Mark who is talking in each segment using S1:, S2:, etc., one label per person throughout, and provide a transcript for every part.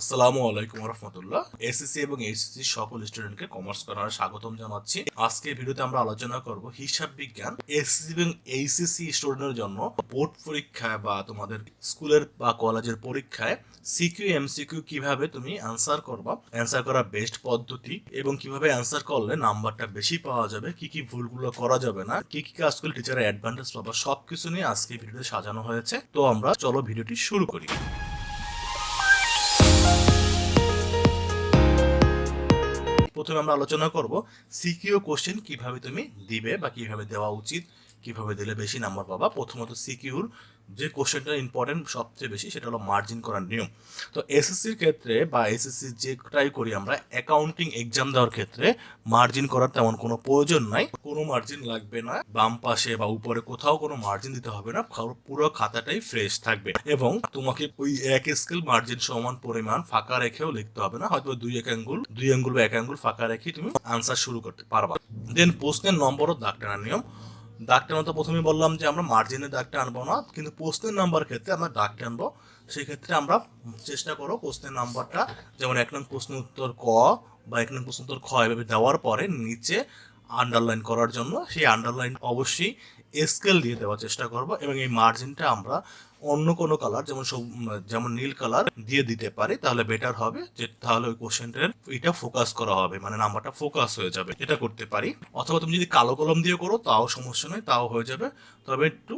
S1: আসসালামু আলাইকুম রহমতুল্লাহ। এসএসসি এবং এইচএসসি সকল স্টুডেন্টকে কমার্স কর্নারে স্বাগতম জানাচ্ছি। আজকে ভিডিওতে আমরা আলোচনা করব হিসাব বিজ্ঞান, এসএসসি এবং এইচএসসি স্টুডেন্টের জন্য বোর্ড পরীক্ষায় বা তোমাদের স্কুলের বা কলেজের পরীক্ষায় সিকিউ এমসিকিউ কীভাবে তুমি অ্যান্সার করবা অ্যান্সার করা বেস্ট পদ্ধতি এবং কীভাবে অ্যান্সার করলে নাম্বারটা বেশি পাওয়া যাবে, কি কি ভুলগুলো করা যাবে না, কি কি কাজ করলে টিচারের অ্যাডভান্টেজ পাবা, সবকিছু নিয়ে আজকে ভিডিওতে সাজানো হয়েছে। তো আমরা চলো ভিডিওটি শুরু করি। প্রথমে আমরা আলোচনা করব সিকিউ কোশ্চেন কীভাবে তুমি দিবে বা কীভাবে দেওয়া উচিত কীভাবে দিলে বেশি নাম্বার পাবা? প্রথমত সিকিউর যে কোশ্চেনটা ইম্পর্টেন্ট সবচেয়ে বেশি, সেটা হলো মার্জিন করার নিয়ম। তো এসএসসির ক্ষেত্রে বা এসএসসি যেটাই করি আমরা অ্যাকাউন্টিং এক্সাম দেওয়ার ক্ষেত্রে মার্জিন করার তেমন কোনো প্রয়োজন নাই। কোনো মার্জিন লাগবে না, বাম পাশে বা উপরে কোথাও কোনো মার্জিন দিতে হবে না, পুরো খাতাটাই ফ্রেশ থাকবে। এবং তোমাকে ওই এক স্কেল মার্জিন সমান পরিমাণ ফাঁকা রেখেও লিখতে হবে না, হয়তো দুই এক আঙ্গুল দুই আঙ্গুল বা এক আঙ্গুল ফাঁকা রেখে তুমি আনসার শুরু করতে পারবা। দেন প্রশ্নের নম্বরও দাগ টানার নিয়ম। দাগ আমরা তো প্রথমে বললাম যে আমরা মার্জিনের দাগটা আনব না, কিন্তু প্রশ্নের নাম্বার ক্ষেত্রে আমরা দাগটা আনব। সেক্ষেত্রে আমরা চেষ্টা করো প্রশ্নের নাম্বারটা যেমন এক নং প্রশ্ন উত্তর ক বা এক নং প্রশ্ন উত্তর খ এভাবে দেওয়ার পরে নিচে আন্ডারলাইন করার জন্য সেই আন্ডারলাইন অবশ্যই স্কেল দিয়ে দেওয়ার চেষ্টা করব এবং এই মার্জিনটা আমরা অন্য কোনো কালার যেমন যেমন নীল কালার দিয়ে দিতে পারি, তাহলে বেটার হবে। যে, তাহলে ওই কোশ্চেনটার এটা ফোকাস করা হবে মানে নাম্বারটা ফোকাস হয়ে যাবে, এটা করতে পারি। অথবা তুমি যদি কালো কলম দিয়ে করো, তাও সমস্যা নেই তাও হয়ে যাবে। তবে একটু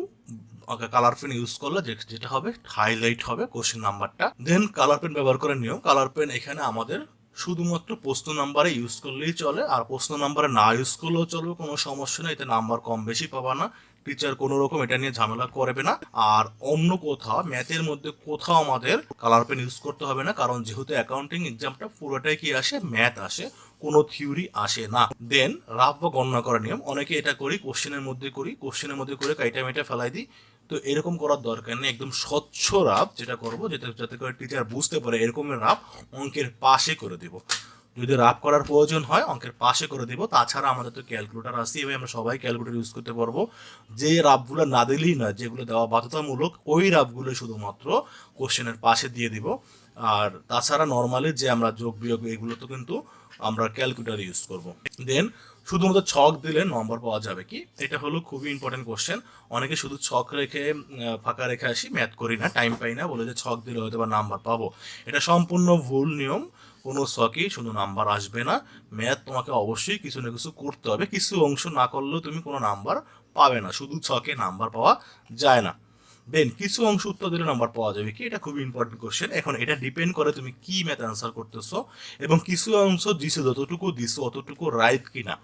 S1: কালার পেন ইউজ করলে যেটা হবে হাইলাইট হবে কোশ্চেন নাম্বারটা দেন কালার পেন ব্যবহার করার নিয়ম। কালার পেন এখানে আমাদের শুধুমাত্র প্রশ্ন নাম্বারে ইউজ করলেই চলে, আর প্রশ্ন নাম্বারে না ইউজ করলেও চলবে, কোনো সমস্যা নেই, এতে নাম্বার কম বেশি পাবা না। টিচার কোনো রকম এটা নিয়ে ঝামেলা করবে না। আর অন্য কোথাও ম্যাথের মধ্যে কোথাও আমাদের কালার পেন ইউজ করতে হবে না, কারণ যেহেতু অ্যাকাউন্টিং এক্সামটা পুরোটাই কি আসে? ম্যাথ আসে, কোনো থিওরি আসে না। দেন রাফ বা গণনা করার নিয়ম, অনেকে এটা করি কোশ্চেনের মধ্যে করি কোশ্চেনের মধ্যে করে কাইটা মেটা ফেলাই দিই। তো এরকম করার দরকার নেই, একদম স্বচ্ছ রাপ যেটা করব, যেটা, যাতে করে টিচার বুঝতে পারে এরকমের রাফ অঙ্কের পাশে করে দিব। যদি রাফ করার প্রয়োজন হয়, অঙ্কের পাশে করে দেবো। তাছাড়া আমাদের তো ক্যালকুলেটার আছে এবং আমরা সবাই ক্যালকুলেটার ইউজ করতে পারব। যে রাফগুলো না দিলেই নয়, যেগুলো দেওয়া বাধ্যতামূলক, ওই রাফগুলো শুধুমাত্র কোশ্চেনের পাশে দিয়ে দিব। আর তাছাড়া নর্মালি যে আমরা যোগ বিয়োগ, এগুলো তো কিন্তু আমরা ক্যালকুলেটার ইউজ করব। দেন শুধুমাত্র ছক দিলে নম্বর পাওয়া যাবে কি? এটা হলো খুবই ইম্পর্টেন্ট কোশ্চেন অনেকে শুধু ছক রেখে ফাঁকা রেখে আসি ম্যাথ করি না টাইম পাই না, বলে যে ছক দিলে হয়তো বা নাম্বার পাবো। এটা সম্পূর্ণ ভুল নিয়ম, কোনো ছকই শুধু নাম্বার আসবে না। ম্যাথ তোমাকে অবশ্যই কিছু না কিছু করতে হবে। কিছু অংশ না করলেও তুমি কোনো নাম্বার পাবে না। শুধু ছকে নাম্বার পাওয়া যায় না। দেন কিছু অংশ উত্তর দিলে নাম্বার পাওয়া যাবে কি? এটা খুবই ইম্পর্টেন্ট কোশ্চেন এখন এটা ডিপেন্ড করে তুমি কি ম্যাথ অ্যান্সার করতেছো এবং কিছু অংশ দিছো যতটুকু দিছো, অতটুকু রাইট কিনা।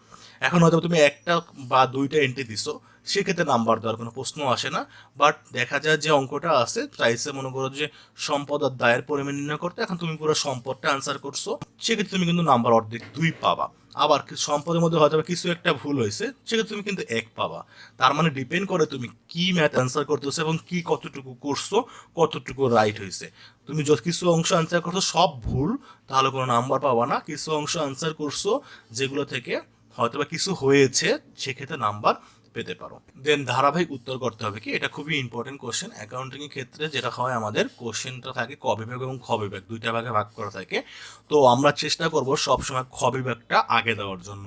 S1: এখন হয়তো তুমি একটা বা দুইটা এন্ট্রি দিছো, সেক্ষেত্রে নাম্বার দেওয়ার কোনো প্রশ্ন আসে না। বাট দেখা যায় যে অঙ্কটা আছে চাইছে মনে করো যে সম্পদ আর দায়ের পরিমাণ নির্ণয় করতে এখন তুমি পুরো সম্পদটা অ্যান্সার করছ, সেক্ষেত্রে তুমি কিন্তু নাম্বার অর্ধেক দুই পাবা। আবার সম্পদের মধ্যে হয়তো কিছু একটা ভুল হয়েছে, সেক্ষেত্রে তুমি কিন্তু এক পাবা। তার মানে ডিপেন্ড করে তুমি কি ম্যাথ অ্যান্সার করতেছো এবং কি কতটুকু করছ, কতটুকু রাইট হয়েছে। তুমি যত কিছু অংশ অ্যান্সার করছ, সব ভুল, তাহলে কোনো নাম্বার পাবা না। কিছু অংশ অ্যান্সার করছ, যেগুলো থেকে হয়তো বা কিছু হয়েছে, সেক্ষেত্রে নাম্বার পেতে পারো। দেন ধারাবাহিক উত্তর করতে হবে কি? এটা খুবই ইম্পর্টেন্ট কোশ্চেন অ্যাকাউন্টিং এর ক্ষেত্রে যেটা হয় আমাদের কোশ্চেনটা থাকে ক বিভাগ এবং খ বিভাগ। দুইটা ভাগে ভাগ করা থাকে। তো আমরা চেষ্টা করব সবসময় খ বিভাগটা আগে দেওয়ার জন্য।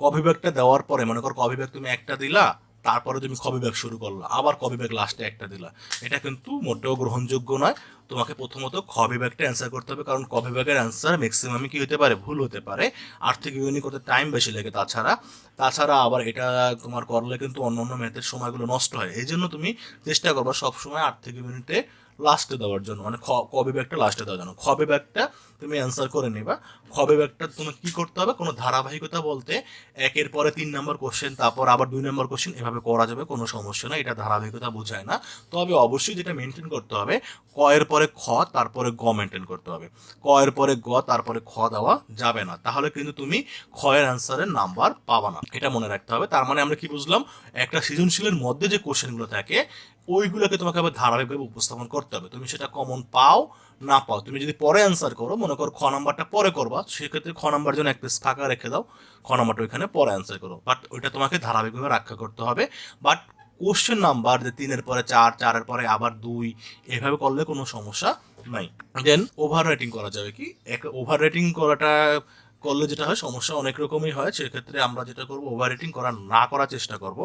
S1: ক বিভাগটা দেওয়ার পরে, মনে কর ক বিভাগ তুমি একটা দিলা তারপরে তুমি কবে ব্যাগ শুরু করলা? আবার কবে ব্যাগ লাস্টে একটা দিলা? এটা কিন্তু মোটেও গ্রহণযোগ্য নয়। তোমাকে প্রথমত কবে ব্যাগটা অ্যান্সার করতে হবে, কারণ কবে ব্যাগের অ্যান্সার ম্যাক্সিমামই কী হতে পারে? ভুল হতে পারে। আর্থিক ইউনি করতে টাইম বেশি লাগে তাছাড়া। তাছাড়া আবার এটা তোমার করলে কিন্তু অন্য অন্য ম্যাথের সময়গুলো নষ্ট হয়। এই জন্য তুমি চেষ্টা করবা সবসময় আর্থিক ইউনিটে লাস্টে দেওয়ার জন্য মানে খ, ক বিভাগটা লাস্টে দেওয়ার জন্য। খ ব্যাগটা তুমি অ্যান্সার করে নিবা। খ ব্যাগটা তুমি কি করতে হবে? কোনো ধারাবাহিকতা বলতে একের পরে তিন নম্বর কোশ্চেন তারপর আবার দুই নম্বর কোশ্চেন এভাবে করা যাবে, কোনো সমস্যা না এটা ধারাবাহিকতা বোঝায় না। তবে অবশ্যই যেটা মেনটেন করতে হবে, ক এর পরে খ, তারপরে গ মেনটেন করতে হবে। ক এর পরে গ, তারপরে খ দেওয়া যাবে না। তাহলে কিন্তু তুমি খ এর অ্যান্সারের নাম্বার পাবা না। এটা মনে রাখতে হবে। তার মানে আমরা কি বুঝলাম? একটা সৃজনশীলের মধ্যে যে কোশ্চেনগুলো থাকে ওইগুলোকে তোমাকে আবার ধারাবাহিকভাবে উপস্থাপন করতে হবে। তুমি সেটা কমন পাও, না পাও। তুমি যদি পরে অ্যান্সার করো, মনে করো খ নাম্বারটা পরে করবা, সেক্ষেত্রে খ নাম্বার জন্য এক পেজ ফাঁকা রেখে দাও, খ নাম্বারটা ওইখানে পরে অ্যান্সার করো। বাট ওইটা তোমাকে ধারাবাহিকভাবে রক্ষা করতে হবে। বাট কোশ্চেন নাম্বার যে তিনের পরে চার, চারের পরে আবার দুই, এভাবে করলে কোনো সমস্যা নাই। দেন ওভার রাইটিং করা যাবে কি? এক ওভার রাইটিং করাটা করলে যেটা হয়, সমস্যা অনেক রকমই হয়। সেক্ষেত্রে আমরা যেটা করব ওভার করা, না করার চেষ্টা করব।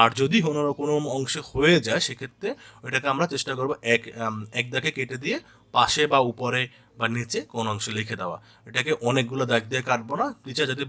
S1: আর যদি কোনো কোনো অংশে হয়ে যায়, সেক্ষেত্রে ওইটাকে আমরা চেষ্টা করব এক এক দাগে কেটে দিয়ে পাশে বা উপরে বা নিচে কোন অংশে লিখে দেওয়া। এটাকে অনেকগুলো দাগ দিয়ে কাটবো না। টিচার যদি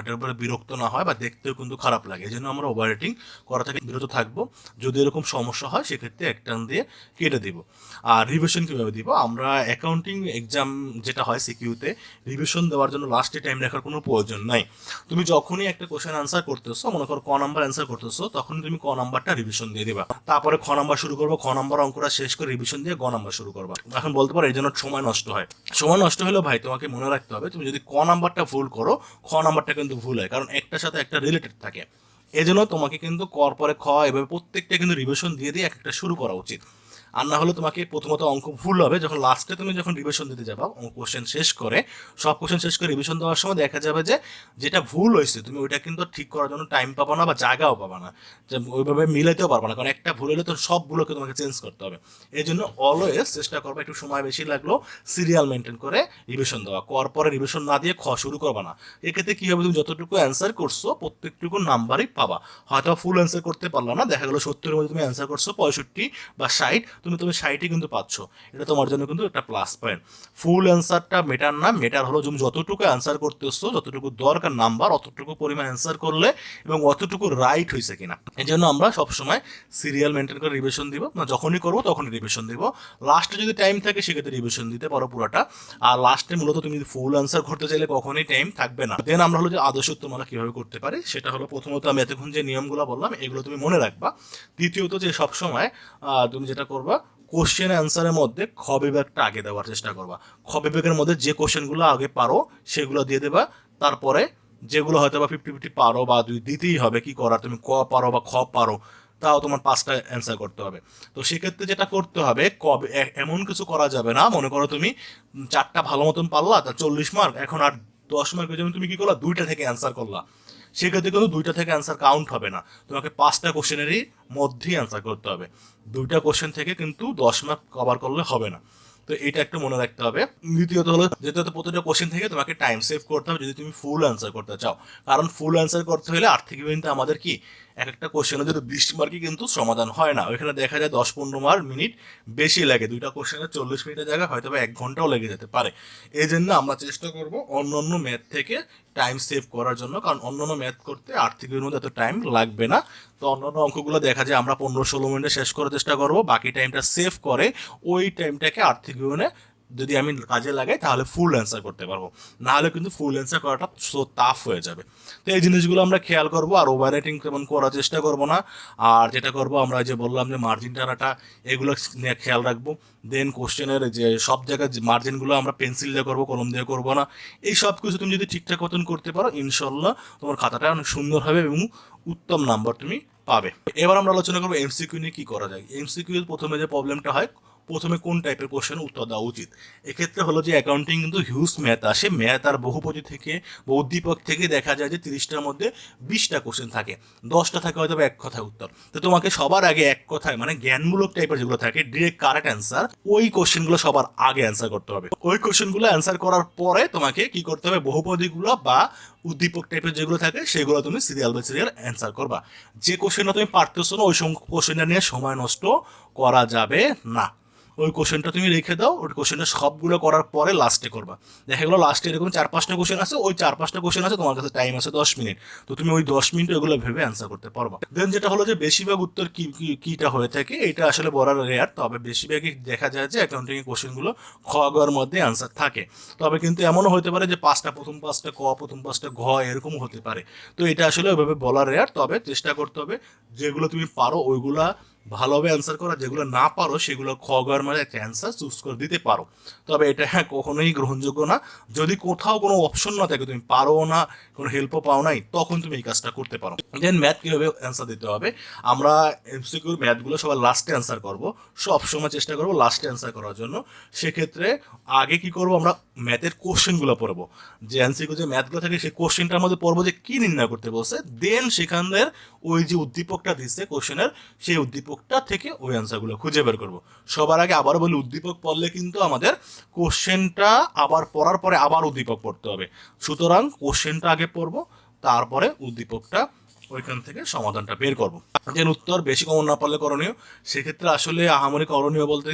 S1: এটার উপরে বিরক্ত না হয় বা দেখতেও কিন্তু খারাপ লাগে। এই জন্য আমরা ওভার রেটিং করা থেকে বিরত থাকব। যদি এরকম সমস্যা হয়, সেক্ষেত্রে এক টান দিয়ে কেটে দিব। আর রিভিশন কীভাবে দিব? আমরা অ্যাকাউন্টিং এক্সাম যেটা হয় সিকিউতে রিভিশন দেওয়ার জন্য লাস্টে টাইম রাখার কোনো প্রয়োজন নাই। তুমি যখনই একটা কোশ্চেন আনসার করতেছো, মনে করো ক নাম্বার অ্যান্সার করতেছো, তখন তুমি ক নাম্বারটা রিভিশন দিয়ে দিবা। তারপরে খ নাম্বার শুরু করব, খ নাম্বার অঙ্কটা শেষ করে রিভিশন দিয়ে গ নাম্বার শুরু করবা। এখন বলতে পারো, এই জন্য সময় নষ্ট হয়। সময় নষ্ট হলেও ভাই, তোমাকে মনে রাখতে হবে, তুমি যদি ক নাম্বারটা ভুল করো, খ নাম্বারটা কিন্তু ভুল হয়, কারণ একটার সাথে একটা রিলেটেড থাকে। এজন্য তোমাকে কিন্তু কর পরে খ এভাবে প্রত্যেকটা কিন্তু রিভিশন দিয়ে দিয়ে এক একটা শুরু করা উচিত। আর না হলে তোমাকে প্রথমত অঙ্ক ভুল হবে। যখন লাস্টে তুমি যখন রিভিশন দিতে যাবা কোশ্চেন শেষ করে, সব কোশ্চেন শেষ করে রিভিশন দেওয়ার সময় দেখা যাবে যে, যেটা ভুল হয়েছে, তুমি ওইটা কিন্তু ঠিক করার জন্য টাইম পাবো না বা জায়গাও পাবা না। যে ওইভাবে মিলাইতেও পারবা না, কারণ একটা ভুল হলে তো সবগুলোকে তোমাকে চেঞ্জ করতে হবে। এই জন্য অলওয়েজ চেষ্টা করবা, একটু সময় বেশি লাগল সিরিয়াল মেনটেন করে রিভিশন দেওয়া। কর পরে রিভিশন না দিয়ে খ শুরু করবা না। এক্ষেত্রে কী হবে, তুমি যতটুকু অ্যান্সার করছ, প্রত্যেকটুকু নাম্বারই পাবা। হয়তো ফুল অ্যান্সার করতে পারল না, দেখা গেলো সত্তরের মধ্যে তুমি অ্যান্সার করছ, পঁয়ষট্টি বা ষাট তুমি তুমি ষাটই কিন্তু পাচ্ছ। এটা তোমার জন্য কিন্তু একটা প্লাস পয়েন্ট ফুল অ্যান্সারটা মেটার না মেটার হলো তুমি যতটুকু অ্যান্সার করতে করতেছো যতটুকু দরকার নাম্বার অতটুকু পরিমাণ অ্যান্সার করলে এবং অতটুকু রাইট হয়েছে কিনা। এই জন্য আমরা সবসময় সিরিয়াল মেনটেন করে রিভিশন দিব। না যখনই করব তখনই রিভিশন দিব। লাস্টে যদি টাইম থাকে, সেক্ষেত্রে রিভিশন দিতে পারো পুরোটা। আর লাস্টে মূলত তুমি যদি ফুল অ্যান্সার করতে চাইলে কখনোই টাইম থাকবে না। দেন আমরা হলো যে আদর্শ তোমরা কীভাবে করতে পারি, সেটা হলো প্রথমত আমি এতক্ষণ যে নিয়মগুলো বললাম, এগুলো তুমি মনে রাখবা। দ্বিতীয়ত যে সবসময় তুমি যেটা করবা কোশ্চেন অ্যান্সারের মধ্যে খ বিভাগটা আগে দেওয়ার চেষ্টা করবা। খ বিভাগের মধ্যে যে কোশ্চেনগুলো আগে পারো, সেগুলো দিয়ে দেবা। তারপরে যেগুলো হয়তো বা ফিফটি ফিফটি পারো বা দুই, দিতেই হবে কি করার, তুমি ক পারো বা খ পারো, তাও তোমার পাঁচটা অ্যান্সার করতে হবে। তো সেক্ষেত্রে যেটা করতে হবে কবে এমন কিছু করা যাবে না। মনে করো তুমি চারটা ভালো মতন পারলা, তা চল্লিশ মার্ক এখন আর দশ মার্কের জন্য তুমি কি করলা? দুইটা থেকে অ্যান্সার করলা। সেক্ষেত্রে কিন্তু দুইটা থেকে অ্যান্সার কাউন্ট হবে না। তোমাকে পাঁচটা কোশ্চেনেরই মধ্যেই অ্যান্সার করতে হবে। দুইটা কোশ্চেন থেকে কিন্তু দশ মার্ক কভার করলে হবে না। তো এটা একটু মনে রাখতে হবে। দ্বিতীয়ত হলো, যেহেতু প্রতিটা কোশ্চেন থেকে তোমাকে টাইম সেভ করতে হবে, যদি তুমি ফুল অ্যান্সার করতে চাও। কারণ ফুল অ্যান্সার করতে হলে আর্থিক ইভেন্টে আমাদের কি এক একটা কোশ্চেনে যদি বিশ মার্কই কিন্তু সমাধান হয় না। ওইখানে দেখা যায় দশ পনেরো মার্ক মিনিট বেশি লাগে। দুইটা কোশ্চেনে চল্লিশ মিনিটের জায়গায় হয়তো এক ঘন্টাও লেগে যেতে পারে। এই জন্য আমরা চেষ্টা করব অন্য অন্য ম্যাথ থেকে টাইম সেভ করার জন্য। কারণ অন্য অন্য ম্যাথ করতে আর্থিকের মধ্যে এত টাইম লাগবে না। তো অন্য অন্য অঙ্কগুলো দেখা যায় আমরা পনেরো ষোলো মিনিটে শেষ করার চেষ্টা করব। বাকি টাইমটা সেভ করে ওই টাইমটাকে আর্থিক বিবরণে যদি আমি কাজে লাগাই, তাহলে ফুল অ্যান্সার করতে পারব। নাহলে কিন্তু ফুল অ্যান্সার করাটা সো হয়ে যাবে। তো এই জিনিসগুলো আমরা খেয়াল করব আর ওভার রাইটিং তেমন করার চেষ্টা করব না। আর যেটা করব, আমরা যে বললাম যে মার্জিন টানাটা এগুলো খেয়াল রাখব। দেন কোশ্চেনের যে সব জায়গায় যে মার্জিনগুলো আমরা পেন্সিল দিয়ে করব, কলম দিয়ে করব না, এই সব কিছু তুমি যদি ঠিকঠাক মতন করতে পারো, ইনশাল্লাহ তোমার খাতাটা অনেক সুন্দর হবে এবং উত্তম নাম্বার তুমি পাবে। এবার আমরা আলোচনা করব এমসিকিউ নিয়ে কী করা যায়। এমসিকিউ প্রথমে যে প্রবলেমটা হয় প্রথমে কোন টাইপের কোশ্চেন উত্তর দেওয়া উচিত? এক্ষেত্রে হলো যে অ্যাকাউন্টিং কিন্তু হিউজ ম্যাথ আসে। ম্যাথ আর বহুপতি থেকে বা উদ্দীপক থেকে দেখা যায় যে তিরিশটার মধ্যে বিশটা কোশ্চেন থাকে। দশটা থাকে হয়তো এক কথায় উত্তর। তো তোমাকে সবার আগে এক কথায় মানে জ্ঞানমূলক টাইপের যেগুলো থাকে ডিরেক্ট কারেক্ট অ্যান্সার ওই কোশ্চেনগুলো সবার আগে অ্যান্সার করতে হবে। ওই কোশ্চেনগুলো অ্যান্সার করার পরে তোমাকে কি করতে হবে? বহুপদীগুলো বা উদ্দীপক টাইপের যেগুলো থাকে, সেগুলো তুমি সিরিয়াল বাই সিরিয়াল অ্যান্সার করবা। যে কোশ্চেনটা তুমি পারতেছো না, ওই কোশ্চেনটা নিয়ে সময় নষ্ট করা যাবে না। ওই কোশ্চেনটা তুমি রেখে দাও, ওই কোশ্চেনটা সবগুলো করার পরে লাস্টে করবা। দেখা গেলো লাস্টে এরকম চার পাঁচটা কোশ্চেন আছে, ওই চার পাঁচটা কোশ্চেন আছে, তোমার কাছে টাইম আছে দশ মিনিট তো তুমি ওই দশ মিনিট ওগুলো ভেবে অ্যান্সার করতে পারবা। দেন যেটা হলো যে বেশিরভাগ উত্তর কি কিটা হয়ে থাকে, এটা আসলে বলার রেয়ার তবে বেশিরভাগই দেখা যায় যে অ্যাকাউন্টিং কোশ্চেনগুলো খ গর মধ্যে অ্যান্সার থাকে। তবে কিন্তু এমনও হতে পারে যে পাঁচটা প্রথম, পাঁচটা ক, প্রথম পাঁচটা ঘ, এরকম হতে পারে। তো এটা আসলে ওইভাবে বলার রেয়ার তবে চেষ্টা করতে হবে, যেগুলো তুমি পারো, ওইগুলা ভালোভাবে অ্যান্সার করা যেগুলো না পারো, সেগুলো খ গর মাঝে একটা অ্যান্সার চুজ করে দিতে পারো। তবে এটা হ্যাঁ কখনোই গ্রহণযোগ্য না। যদি কোথাও কোনো অপশন না থাকে, তুমি পারো না, কোনো হেল্পও পাও নাই, তখন তুমি এই কাজটা করতে পারো। দেন ম্যাথ কীভাবে অ্যান্সার দিতে হবে? আমরা এমসিকিউর ম্যাথগুলো সবার লাস্টে অ্যান্সার করব। সব সময় চেষ্টা করব লাস্টে অ্যান্সার করার জন্য। সেক্ষেত্রে আগে কি করব, আমরা ম্যাথের কোশ্চেনগুলো পড়ব। যে এমসিকিউ যে ম্যাথগুলো থাকে, সেই কোশ্চেনটার মধ্যে পড়ব যে কি নির্ণয় করতে বলছে। দেন সেখানের ওই যে উদ্দীপকটা দিচ্ছে কোশ্চেনের সেই উদ্দীপক উদ্দীপকটা থেকে ওই অ্যান্সারগুলো খুঁজে বের করব। সবার আগে আবার বলি, উদ্দীপক পড়লে কিন্তু আমাদের কোশ্চেনটা আবার পড়ার পরে আবার উদ্দীপক পড়তে হবে। সুতরাং কোশ্চেনটা আগে পড়ব, তারপরে উদ্দীপকটা ওইখান থেকে সমাধানটা বের করব। যে উত্তর বেশি কমন না পারলে করণীয়, সেক্ষেত্রে আসলে আহামরি করণীয় বলতে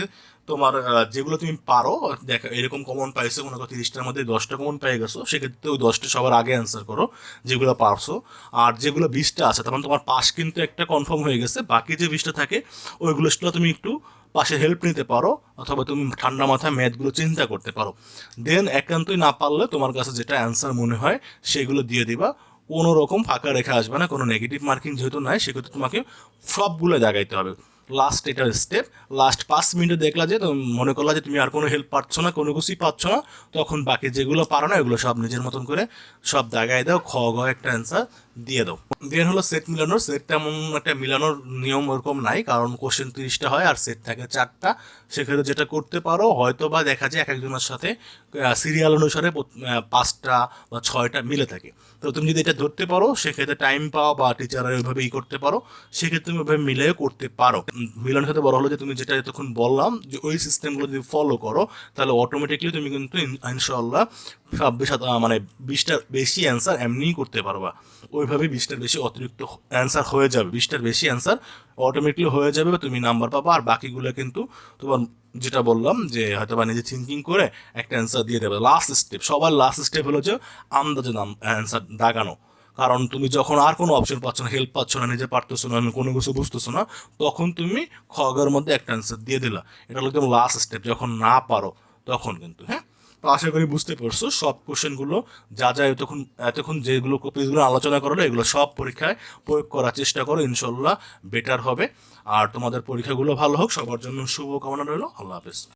S1: তোমার যেগুলো তুমি পারো, দেখো, এরকম কমন পাইছো মনে করো তিরিশটার মধ্যে দশটা কমন পেয়ে গেছো, সেক্ষেত্রে ওই দশটা সবার আগে অ্যান্সার করো, যেগুলো পারছ। আর যেগুলো বিশটা আছে তখন তোমার পাস কিন্তু একটা কনফার্ম হয়ে গেছে, বাকি যে বিশটা থাকে, ওইগুলো তুমি একটু পাশে হেল্প নিতে পারো, অথবা তুমি ঠান্ডা মাথায় ম্যাথগুলো চিন্তা করতে পারো। দেন একান্তই না পারলে তোমার কাছে যেটা অ্যান্সার মনে হয়, সেগুলো দিয়ে দিবা। কোনো রকম ফাঁকা রেখে আসবে না, কোনো নেগেটিভ মার্কিং যেহেতু নাই, সেক্ষেত্রে তোমাকে সবগুলো জাগাইতে হবে। লাস্ট এটা স্টেপ লাস্ট পাঁচ মিনিটে দেখলা যে মনে করলা যে তুমি আর কোনো হেল্প পাচ্ছ না, কোনো কিছুই পাচ্ছ না, তখন বাকি যেগুলো পারো না, এগুলো সব নিজের মতন করে সব দাগায় দাও, খ, গ, একটা অ্যান্সার দিয়ে দাও। দেন হলো সেট মিলানোর। সেট তেমন একটা মিলানোর নিয়ম ওরকম নাই, কারণ কোশ্চেন তিরিশটা হয় আর সেট থাকে চারটা। সেক্ষেত্রে যেটা করতে পারো হয়তো বা দেখা যায় এক একজনের সাথে সিরিয়াল অনুসারে পাঁচটা বা ছয়টা মিলে থাকে। তো তুমি যদি এটা ধরতে পারো, সেক্ষেত্রে টাইম পাও বা টিচাররা ওইভাবে ই করতে পারো। সেক্ষেত্রে তুমি ওইভাবে মিলে করতে পারো। মিলানোর সাথে বড় হলো যে, তুমি যেটা এতক্ষণ বললাম, যে ওই সিস্টেমগুলো যদি ফলো করো, তাহলে অটোমেটিকলি তুমি কিন্তু ইনশাল্লাহ ছাব্বিশ মানে বিশটার বেশি অ্যান্সার এমনিই করতে পারবা। ওইভাবে বিশটার বেশি অতিরিক্ত অ্যান্সার হয়ে যাবে, বিশটার বেশি অ্যান্সার অটোমেটিকলি হয়ে যাবে, তুমি নাম্বার পাবা, আর বাকিগুলো কিন্তু তোমার যেটা বললাম যে হয়তো বা নিজে থিঙ্কিং করে একটা অ্যান্সার দিয়ে দেবে। লাস্ট স্টেপ সবার লাস্ট স্টেপ হলো যে আন্দাজে নাম অ্যান্সার দাগানো। কারণ তুমি যখন আর কোনো অপশন পাচ্ছ না হেল্প পাচ্ছ না, নিজে পারতেছো না, কোনো কিছু বুঝতেছো না, তখন তুমি খগের মধ্যে একটা অ্যান্সার দিয়ে দিলা। এটা হলো একদম লাস্ট স্টেপ যখন না পারো, তখন কিন্তু হ্যাঁ? তো আশা করি বুঝতে পারছ, সব কোশ্চেনগুলো যা যা এতক্ষণ এতক্ষণ যেগুলো পেজগুলো আলোচনা করল এগুলো সব পরীক্ষায় প্রয়োগ করার চেষ্টা করো ইনশাল্লাহ বেটার হবে। আর তোমাদের পরীক্ষাগুলো ভালো হোক, সবার জন্য শুভকামনা রইল, আল্লাহ হাফেজ।